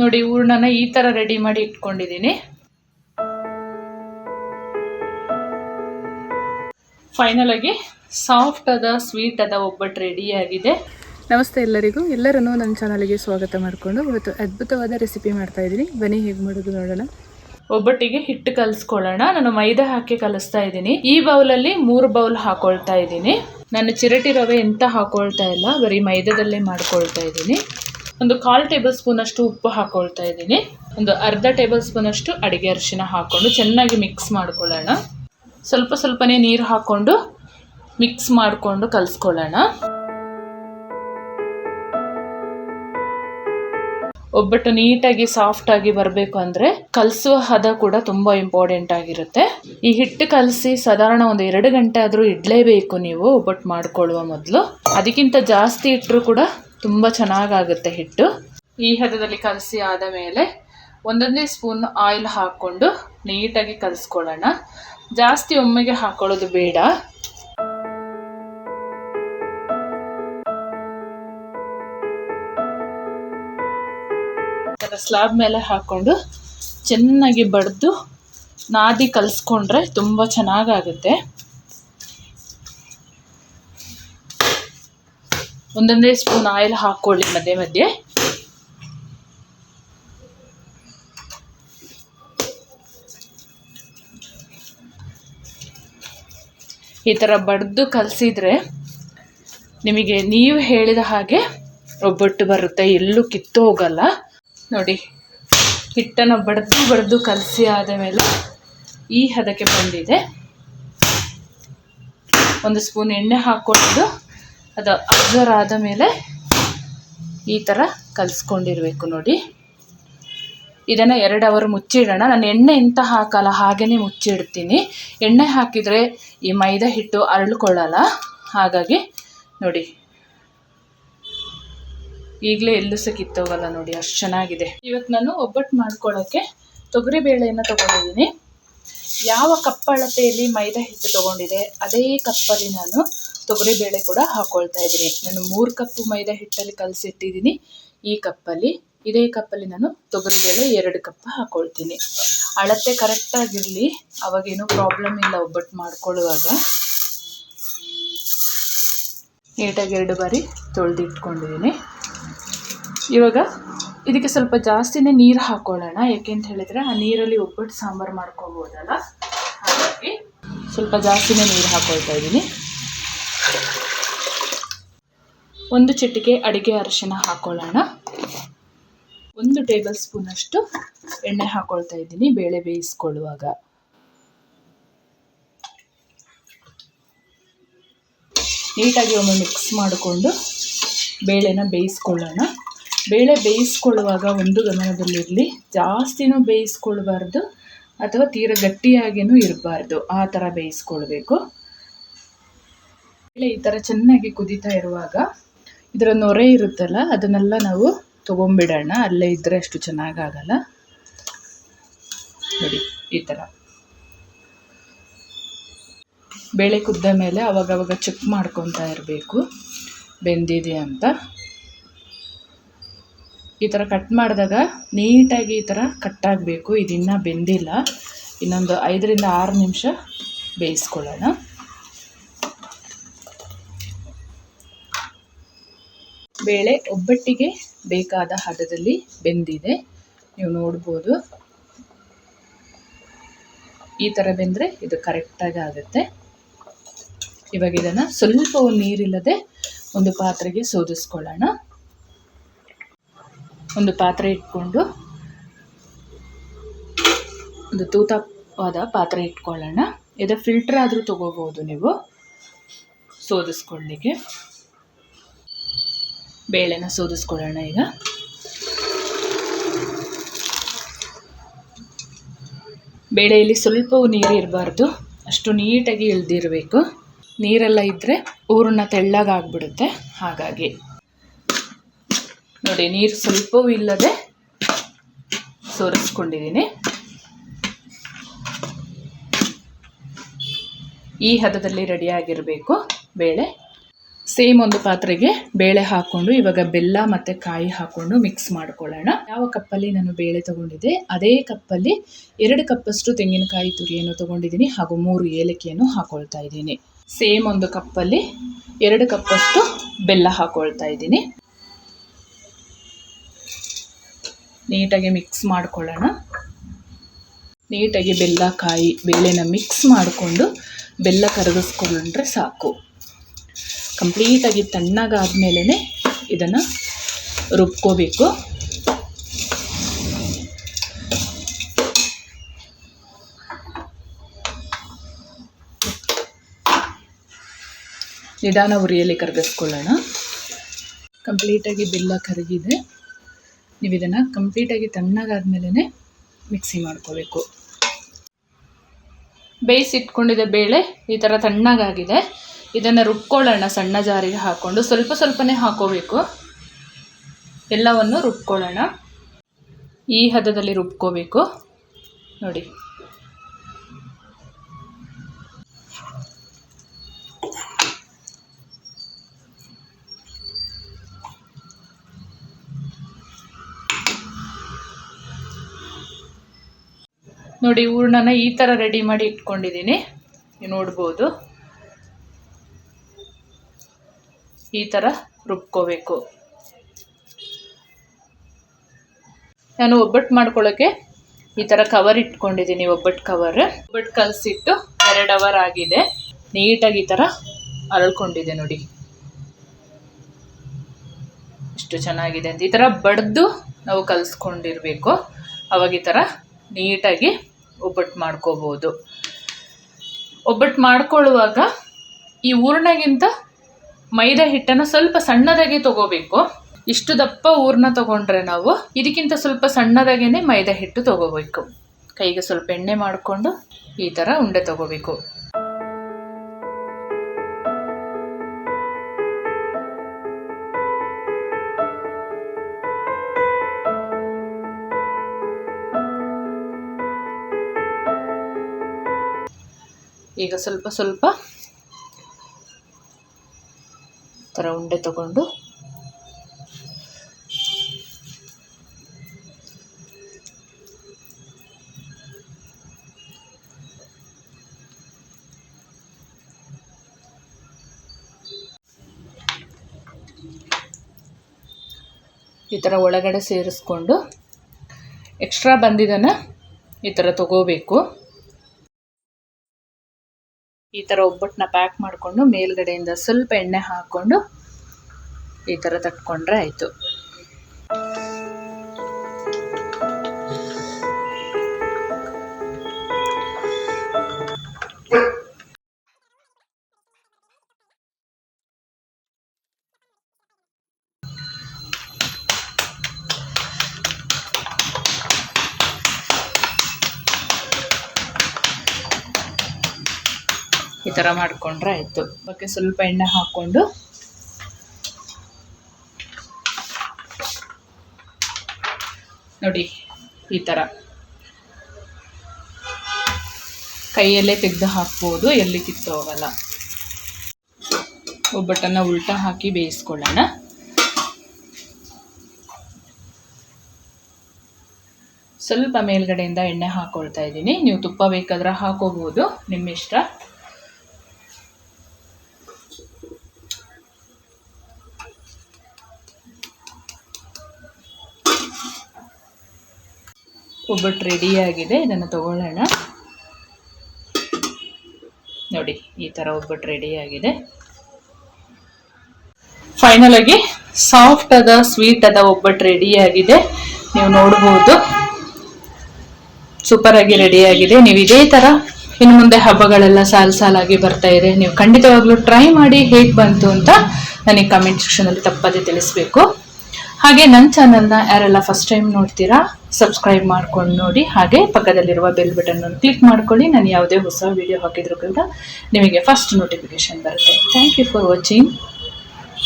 ನೋಡಿ ಹೂರ್ಣನ ಈ ಥರ ರೆಡಿ ಮಾಡಿ ಇಟ್ಕೊಂಡಿದ್ದೀನಿ. ಫೈನಲ್ ಆಗಿ ಸಾಫ್ಟ್ ಅದ ಸ್ವೀಟ್ ಅದ ಒಬ್ಬಟ್ಟು ರೆಡಿ ಆಗಿದೆ. ನಮಸ್ತೆ ಎಲ್ಲರಿಗೂ. ಎಲ್ಲರನ್ನೂ ನನ್ನ ಚಾನಲ್ಗೆ ಸ್ವಾಗತ ಮಾಡಿಕೊಂಡು ಇವತ್ತು ಅದ್ಭುತವಾದ ರೆಸಿಪಿ ಮಾಡ್ತಾ ಇದ್ದೀನಿ. ಬನ್ನಿ ಹೇಗೆ ಮಾಡೋದು ನೋಡೋಣ. ಒಬ್ಬಟ್ಟಿಗೆ ಹಿಟ್ಟು ಕಲಿಸ್ಕೊಳ್ಳೋಣ. ನಾನು ಮೈದಾ ಹಾಕಿ ಕಲಿಸ್ತಾ ಇದ್ದೀನಿ. ಈ ಬೌಲಲ್ಲಿ ಮೂರು ಬೌಲ್ ಹಾಕೊಳ್ತಾ ಇದ್ದೀನಿ. ನಾನು ಚಿರಟಿ ರವೆ ಎಂತ ಹಾಕೊಳ್ತಾ ಇಲ್ಲ ಬರೀ ಮೈದಾದಲ್ಲೇ ಮಾಡ್ಕೊಳ್ತಾ ಇದ್ದೀನಿ. ಒಂದು ಕಾಲು ಟೇಬಲ್ ಸ್ಪೂನ್ ಅಷ್ಟು ಉಪ್ಪು ಹಾಕೊಳ್ತಾ ಇದ್ದೀನಿ. ಒಂದು ಅರ್ಧ ಟೇಬಲ್ ಸ್ಪೂನ್ ಅಷ್ಟು ಅಡಿಗೆ ಅರಿಶಿನ ಹಾಕ್ಕೊಂಡು ಚೆನ್ನಾಗಿ ಮಿಕ್ಸ್ ಮಾಡ್ಕೊಳ್ಳೋಣ. ಸ್ವಲ್ಪ ಸ್ವಲ್ಪನೇ ನೀರು ಹಾಕ್ಕೊಂಡು ಮಿಕ್ಸ್ ಮಾಡಿಕೊಂಡು ಕಲಿಸ್ಕೊಳ್ಳೋಣ. ಒಬ್ಬಟ್ಟು ನೀಟಾಗಿ ಸಾಫ್ಟಾಗಿ ಬರಬೇಕು ಅಂದರೆ ಕಲಸುವ ಹದ ಕೂಡ ತುಂಬ ಇಂಪಾರ್ಟೆಂಟ್ ಆಗಿರುತ್ತೆ. ಈ ಹಿಟ್ಟು ಕಲಸಿ ಸಾಧಾರಣ ಒಂದು ಎರಡು ಗಂಟೆ ಆದರೂ ಇಡಲೇಬೇಕು ನೀವು ಒಬ್ಬಟ್ಟು ಮಾಡ್ಕೊಳ್ಳುವ ಮೊದಲು. ಅದಕ್ಕಿಂತ ಜಾಸ್ತಿ ಇಟ್ಟರೂ ಕೂಡ ತುಂಬ ಚೆನ್ನಾಗಾಗುತ್ತೆ ಹಿಟ್ಟು. ಈ ಹದದಲ್ಲಿ ಕಲಸಿ ಆದ ಮೇಲೆ ಒಂದೊಂದೇ ಸ್ಪೂನ್ ಆಯಿಲ್ ಹಾಕ್ಕೊಂಡು ನೀಟಾಗಿ ಕಲಿಸ್ಕೊಳ್ಳೋಣ. ಜಾಸ್ತಿ ಒಮ್ಮೆಗೆ ಹಾಕೊಳ್ಳೋದು ಬೇಡ. ಸ್ಲಾಬ್ ಮೇಲೆ ಹಾಕ್ಕೊಂಡು ಚೆನ್ನಾಗಿ ಬಡಿದು ನಾದಿ ಕಲಿಸ್ಕೊಂಡ್ರೆ ತುಂಬ ಚೆನ್ನಾಗಾಗುತ್ತೆ. ಒಂದೊಂದೇ ಸ್ಪೂನ್ ಆಯಿಲ್ ಹಾಕ್ಕೊಳ್ಳಿ ಮಧ್ಯೆ ಮಧ್ಯೆ. ಈ ಥರ ಬಡ್ದು ಕಲಸಿದ್ರೆ ನಿಮಗೆ ನೀವು ಹೇಳಿದ ಹಾಗೆ ಒಬ್ಬಟ್ಟು ಬರುತ್ತೆ, ಎಲ್ಲೂ ಕಿತ್ತು ಹೋಗಲ್ಲ. ನೋಡಿ, ಹಿಟ್ಟನ್ನು ಬಡ್ದು ಬಡ್ದು ಕಲಸಿ ಆದ ಮೇಲೆ ಈ ಹದಕ್ಕೆ ಬಂದಿದೆ. ಒಂದು ಸ್ಪೂನ್ ಎಣ್ಣೆ ಹಾಕ್ಕೊಂಡು ಅದು ಅಬ್ಸರ್ ಆದ ಮೇಲೆ ಈ ಥರ ಕಲಿಸ್ಕೊಂಡಿರ್ಬೇಕು ನೋಡಿ. ಇದನ್ನು ಎರಡು ಅವರ್ ಮುಚ್ಚಿಡೋಣ. ನಾನು ಎಣ್ಣೆ ಎಂತ ಹಾಕಲ್ಲ ಹಾಗೆಯೇ ಮುಚ್ಚಿಡ್ತೀನಿ. ಎಣ್ಣೆ ಹಾಕಿದರೆ ಈ ಮೈದಾ ಹಿಟ್ಟು ಅರಳ್ಕೊಳ್ಳಲ್ಲ. ಹಾಗಾಗಿ ನೋಡಿ. ಈಗಲೇ ಎಲ್ಲೂ ಸಹ ಕಿತ್ತೋಗಲ್ಲ ನೋಡಿ, ಅಷ್ಟು ಚೆನ್ನಾಗಿದೆ. ಇವತ್ತು ನಾನು ಒಬ್ಬಟ್ಟು ಮಾಡ್ಕೊಳ್ಳೋಕ್ಕೆ ತೊಗರಿ ಬೇಳೆಯನ್ನು ತೊಗೊಂಡಿದ್ದೀನಿ. ಯಾವ ಕಪ್ಪಳತೆಯಲ್ಲಿ ಮೈದಾ ಹಿಟ್ಟು ತೊಗೊಂಡಿದೆ, ಅದೇ ಕಪ್ಪಲ್ಲಿ ನಾನು ತೊಗರಿ ಬೇಳೆ ಕೂಡ ಹಾಕ್ಕೊಳ್ತಾ ಇದ್ದೀನಿ. ನಾನು ಮೂರು ಕಪ್ಪು ಮೈದಾ ಹಿಟ್ಟಲ್ಲಿ ಕಲಸಿಟ್ಟಿದ್ದೀನಿ. ಈ ಕಪ್ಪಲ್ಲಿ, ಇದೇ ಕಪ್ಪಲ್ಲಿ ನಾನು ತೊಗರಿಬೇಳೆ ಎರಡು ಕಪ್ ಹಾಕ್ಕೊಳ್ತೀನಿ ಅಳತೆ ಕರೆಕ್ಟಾಗಿರಲಿ ಅವಾಗೇನು ಪ್ರಾಬ್ಲಮ್ ಇಲ್ಲ ಒಬ್ಬಟ್ಟು ಮಾಡ್ಕೊಳ್ಳುವಾಗ. ನೀಟಾಗಿ ಎರಡು ಬಾರಿ ತೊಳೆದಿಟ್ಕೊಂಡಿದ್ದೀನಿ. ಇವಾಗ ಇದಕ್ಕೆ ಸ್ವಲ್ಪ ಜಾಸ್ತಿನೇ ನೀರು ಹಾಕ್ಕೊಳ್ಳೋಣ ಯಾಕೆಂತ ಹೇಳಿದರೆ ಆ ನೀರಲ್ಲಿ ಒಬ್ಬಟ್ಟು ಸಾಂಬಾರು ಮಾಡ್ಕೋಬೋದಲ್ಲ? ಹಾಗಾಗಿ ಸ್ವಲ್ಪ ಜಾಸ್ತಿನೇ ನೀರು ಹಾಕ್ಕೊಳ್ತಾ ಇದ್ದೀನಿ. ಒಂದು ಚಿಟಿಕೆ ಅಡಿಗೆ ಅರಿಶಿನ ಹಾಕ್ಕೊಳ್ಳೋಣ ಒಂದು ಟೇಬಲ್ ಸ್ಪೂನಷ್ಟು ಎಣ್ಣೆ ಹಾಕ್ಕೊಳ್ತಾ ಇದ್ದೀನಿ, ಬೇಳೆ ಬೇಯಿಸ್ಕೊಳ್ಳುವಾಗ. ನೀಟಾಗಿ ಒಮ್ಮೆ ಮಿಕ್ಸ್ ಮಾಡಿಕೊಂಡು ಬೇಳೆನ ಬೇಯಿಸ್ಕೊಳ್ಳೋಣ. ಬೇಳೆ ಬೇಯಿಸ್ಕೊಳ್ಳುವಾಗ ಒಂದು ಗಮನದಲ್ಲಿರಲಿ, ಜಾಸ್ತಿನೂ ಬೇಯಿಸ್ಕೊಳ್ಬಾರ್ದು ಅಥವಾ ತೀರ ಗಟ್ಟಿಯಾಗಿಯೂ ಇರಬಾರ್ದು, ಆ ಥರ ಬೇಯಿಸ್ಕೊಳ್ಬೇಕು. ಬೇಳೆ ಈ ಥರ ಚೆನ್ನಾಗಿ ಕುದೀತಾ ಇರುವಾಗ ಇದರ ನೊರೆ ಇರುತ್ತಲ್ಲ, ಅದನ್ನೆಲ್ಲ ನಾವು ತೊಗೊಂಬಿಡೋಣ. ಅಲ್ಲೇ ಇದ್ದರೆ ಅಷ್ಟು ಚೆನ್ನಾಗಾಗಲ್ಲ. ನೋಡಿ, ಈ ಥರ. ಬೇಳೆ ಕುದ್ದ ಮೇಲೆ ಅವಾಗವಾಗ ಚೆಕ್ ಮಾಡ್ಕೊತಾ ಇರಬೇಕು. ಬೆಂದಿದೆ ಅಂತ. ಈ ಥರ ಕಟ್ ಮಾಡಿದಾಗ ನೀಟಾಗಿ ಈ ಥರ ಕಟ್ಟಾಗಬೇಕು ಇದಿನ್ನೂ ಬೆಂದಿಲ್ಲ. ಇನ್ನೊಂದು ಐದರಿಂದ ಆರು ನಿಮಿಷ ಬೇಯಿಸ್ಕೊಳ್ಳೋಣ. ಬೇಳೆ ಒಬ್ಬಟ್ಟಿಗೆ ಬೇಕಾದ ಹದದಲ್ಲಿ ಬೆಂದಿದೆ. ನೀವು ನೋಡ್ಬೋದು. ಈ ಥರ ಬೆಂದರೆ ಇದು ಕರೆಕ್ಟಾಗಿ ಆಗುತ್ತೆ. ಇವಾಗ ಇದನ್ನು ಸ್ವಲ್ಪ ನೀರಿಲ್ಲದೆ ಒಂದು ಪಾತ್ರೆಗೆ ಸೋದಿಸ್ಕೊಳ್ಳೋಣ. ಒಂದು ಪಾತ್ರೆ ಇಟ್ಕೊಂಡು ಒಂದು ತೂತವಾದ ಪಾತ್ರೆ ಇಟ್ಕೊಳ್ಳೋಣ. ಇದು ಫಿಲ್ಟರ್ ಆದರೂ ತೊಗೋಬೋದು ನೀವು. ಸೋದಿಸ್ಕೊಳ್ಳಿಕ್ಕೆ. ಬೇಳೆನ ಸೋದಿಸ್ಕೊಳ್ಳೋಣ ಈಗ. ಬೇಳೆಯಲ್ಲಿ ಸ್ವಲ್ಪವೂ ನೀರು ಇರಬಾರ್ದು. ಅಷ್ಟು ನೀಟಾಗಿ ಇಳ್ದಿರಬೇಕು. ನೀರೆಲ್ಲ ಇದ್ದರೆ ಊರನ್ನ ತೆಳ್ಳಗಾಗ್ಬಿಡುತ್ತೆ. ಹಾಗಾಗಿ ನೋಡಿ, ನೀರು ಸ್ವಲ್ಪವೂ ಇಲ್ಲದೆ ಸೋರಿಸ್ಕೊಂಡಿದ್ದೀನಿ. ಈ ಹದದಲ್ಲಿ ರೆಡಿಯಾಗಿರಬೇಕು ಬೇಳೆ. ಸೇಮ್ ಒಂದು ಪಾತ್ರೆಗೆ ಬೇಳೆ ಹಾಕೊಂಡು ಇವಾಗ ಬೆಲ್ಲ ಮತ್ತು ಕಾಯಿ ಹಾಕೊಂಡು ಮಿಕ್ಸ್ ಮಾಡ್ಕೊಳ್ಳೋಣ. ಯಾವ ಕಪ್ಪಲ್ಲಿ ನಾನು ಬೇಳೆ ತಗೊಂಡಿದ್ದೆ, ಅದೇ ಕಪ್ಪಲ್ಲಿ ಎರಡು ಕಪ್ಪಷ್ಟು ತೆಂಗಿನಕಾಯಿ ತುರಿಯನ್ನು ತಗೊಂಡಿದ್ದೀನಿ ಹಾಗೂ ಮೂರು ಏಲಕ್ಕಿಯನ್ನು ಹಾಕೊಳ್ತಾ ಇದ್ದೀನಿ. ಸೇಮ್ ಒಂದು ಕಪ್ಪಲ್ಲಿ ಎರಡು ಕಪ್ಪಷ್ಟು ಬೆಲ್ಲ ಹಾಕೊಳ್ತಾ ಇದ್ದೀನಿ. ನೀಟಾಗಿ ಮಿಕ್ಸ್ ಮಾಡ್ಕೊಳ್ಳೋಣ. ನೀಟಾಗಿ ಬೆಲ್ಲ, ಕಾಯಿ, ಬೇಳೆನ ಮಿಕ್ಸ್ ಮಾಡಿಕೊಂಡು ಬೆಲ್ಲ ಕರಗಿಸ್ಕೊಂಡ್ರೆ ಸಾಕು. ಕಂಪ್ಲೀಟಾಗಿ ತಣ್ಣಗಾದ್ಮೇಲೆ ಇದನ್ನು ರುಬ್ಕೋಬೇಕು. ನಿಧಾನ ಉರಿಯಲ್ಲಿ ಕರಗಿಸ್ಕೊಳ್ಳೋಣ. ಕಂಪ್ಲೀಟಾಗಿ ಬೆಲ್ಲ ಕರಗಿದೆ. ನೀವು ಇದನ್ನು ಕಂಪ್ಲೀಟಾಗಿ ತಣ್ಣಗಾದ್ಮೇಲೆ ಮಿಕ್ಸಿ ಮಾಡ್ಕೋಬೇಕು. ಬೇಯಿಸಿಟ್ಕೊಂಡಿದ್ದ ಬೇಳೆ ಈ ಥರ ತಣ್ಣಗಾಗಿದೆ. ಇದನ್ನು ರುಬ್ಕೊಳ್ಳೋಣ ಸಣ್ಣ ಜಾರಿಗೆ ಹಾಕ್ಕೊಂಡು ಸ್ವಲ್ಪ ಸ್ವಲ್ಪನೇ ಹಾಕೋಬೇಕು. ಎಲ್ಲವನ್ನು ರುಬ್ಕೊಳ್ಳೋಣ. ಈ ಹದದಲ್ಲಿ ರುಬ್ಕೋಬೇಕು. ನೋಡಿ. ನೋಡಿ ಹೂರ್ಣನ ಈ ಥರ ರೆಡಿ ಮಾಡಿ ಇಟ್ಕೊಂಡಿದ್ದೀನಿ. ನೋಡ್ಬೋದು. ಈ ಥರ ರುಬ್ಕೋಬೇಕು. ನಾನು ಒಬ್ಬಟ್ಟು ಮಾಡ್ಕೊಳ್ಳೋಕ್ಕೆ ಈ ಥರ ಕವರ್ ಇಟ್ಕೊಂಡಿದ್ದೀನಿ ಒಬ್ಬಟ್ಟು ಕವರ್ ಒಬ್ಬಟ್ಟು ಕಲಸಿಟ್ಟು ಎರಡು ಅವರ್ ಆಗಿದೆ. ನೀಟಾಗಿ ಈ ಥರ ಅರಳ್ಕೊಂಡಿದೆ ನೋಡಿ. ಇಷ್ಟು ಚೆನ್ನಾಗಿದೆ ಅಂತ. ಈ ಥರ ಬಡ್ದು ನಾವು ಕಲಿಸ್ಕೊಂಡಿರಬೇಕು. ಅವಾಗ ಈ ಥರ ನೀಟಾಗಿ ಒಬ್ಬಟ್ಟು ಮಾಡ್ಕೋಬೋದು. ಒಬ್ಬಟ್ಟು ಮಾಡ್ಕೊಳ್ಳುವಾಗ ಈ ಹೂರ್ಣಗಿಂತ ಮೈದಾ ಹಿಟ್ಟನ್ನು ಸ್ವಲ್ಪ ಸಣ್ಣದಾಗಿ ತಗೋಬೇಕು. ಇಷ್ಟು ದಪ್ಪ ಊರ್ನ ತಗೊಂಡ್ರೆ ನಾವು ಇದಕ್ಕಿಂತ ಸ್ವಲ್ಪ ಸಣ್ಣದಾಗೇನೆ ಮೈದಾ ಹಿಟ್ಟು ತಗೋಬೇಕು. ಕೈಗೆ ಸ್ವಲ್ಪ ಎಣ್ಣೆ ಮಾಡಿಕೊಂಡು ಈ ಥರ ಉಂಡೆ ತಗೋಬೇಕು. ಈಗ ಸ್ವಲ್ಪ ಸ್ವಲ್ಪ ಥರ ಉಂಡೆ ತಗೊಂಡು. ಈ ಥರ ಒಳಗಡೆ ಸೇರಿಸ್ಕೊಂಡು ಎಕ್ಸ್ಟ್ರಾ ಬಂದಿದ್ದನ್ನು ಈ ಥರ ತಗೋಬೇಕು. ಈ ಥರ ಒಬ್ಬಟ್ಟನ್ನ ಪ್ಯಾಕ್ ಮಾಡಿಕೊಂಡು ಮೇಲುಗಡೆಯಿಂದ ಸ್ವಲ್ಪ ಎಣ್ಣೆ ಹಾಕ್ಕೊಂಡು ಈ ಥರ ತಟ್ಕೊಂಡ್ರೆ ಆಯಿತು. ಈ ಥರ ಮಾಡಿಕೊಂಡ್ರೆ ಆಯಿತು. ಅದಕ್ಕೆ ಸ್ವಲ್ಪ ಎಣ್ಣೆ ಹಾಕ್ಕೊಂಡು ನೋಡಿ ಈ ಥರ ಕೈಯಲ್ಲೇ ತೆಗೆದು ಹಾಕ್ಬೋದು, ಎಲ್ಲಿ ಕಿತ್ತು ಹೋಗಲ್ಲ ಒಬ್ಬಟ್ಟನ್ನು ಉಲ್ಟಾ ಹಾಕಿ ಬೇಯಿಸ್ಕೊಳ್ಳೋಣ. ಸ್ವಲ್ಪ ಮೇಲ್ಗಡೆಯಿಂದ ಎಣ್ಣೆ ಹಾಕ್ಕೊಳ್ತಾ ಇದ್ದೀನಿ. ನೀವು ತುಪ್ಪ ಬೇಕಾದ್ರೆ ಹಾಕೋಬೋದು, ನಿಮ್ಮ ಇಷ್ಟ. ಒಬ್ಬಟ್ಟು ರೆಡಿಯಾಗಿದೆ ಇದನ್ನು ತಗೊಳ್ಳೋಣ. ನೋಡಿ, ಈ ಥರ ಒಬ್ಬಟ್ಟು ರೆಡಿಯಾಗಿದೆ ಫೈನಲ್ ಆಗಿ ಸಾಫ್ಟ್ ಅದ ಸ್ವೀಟ್ ಅದ ಒಬ್ಬಟ್ಟು ರೆಡಿಯಾಗಿದೆ ನೀವು ನೋಡ್ಬೋದು. ಸೂಪರ್ ಆಗಿ ರೆಡಿಯಾಗಿದೆ ನೀವು ಇದೇ ಥರ ಇನ್ನು ಮುಂದೆ ಹಬ್ಬಗಳೆಲ್ಲ ಸಾಲು ಸಾಲಾಗಿ ಬರ್ತಾ ಇದೆ. ನೀವು ಖಂಡಿತವಾಗ್ಲೂ ಟ್ರೈ ಮಾಡಿ ಹೇಗೆ ಬಂತು ಅಂತ ನನಗೆ ಕಮೆಂಟ್ ಸೆಕ್ಷನಲ್ಲಿ ತಪ್ಪದೇ ತಿಳಿಸ್ಬೇಕು. ಹಾಗೆ ನನ್ನ ಚಾನಲ್ನ ಯಾರೆಲ್ಲ ಫಸ್ಟ್ ಟೈಮ್ ನೋಡ್ತೀರಾ ಸಬ್ಸ್ಕ್ರೈಬ್ ಮಾಡ್ಕೊಂಡು ನೋಡಿ. ಹಾಗೆ ಪಕ್ಕದಲ್ಲಿರುವ ಬೆಲ್ ಬಟನ್ ಕ್ಲಿಕ್ ಮಾಡ್ಕೊಳ್ಳಿ. ನಾನು ಯಾವುದೇ ಹೊಸ ವಿಡಿಯೋ ಹಾಕಿದ್ರು ಕೂಡ ನಿಮಗೆ ಫಸ್ಟ್ ನೋಟಿಫಿಕೇಶನ್ ಬರುತ್ತೆ. Thank you for watching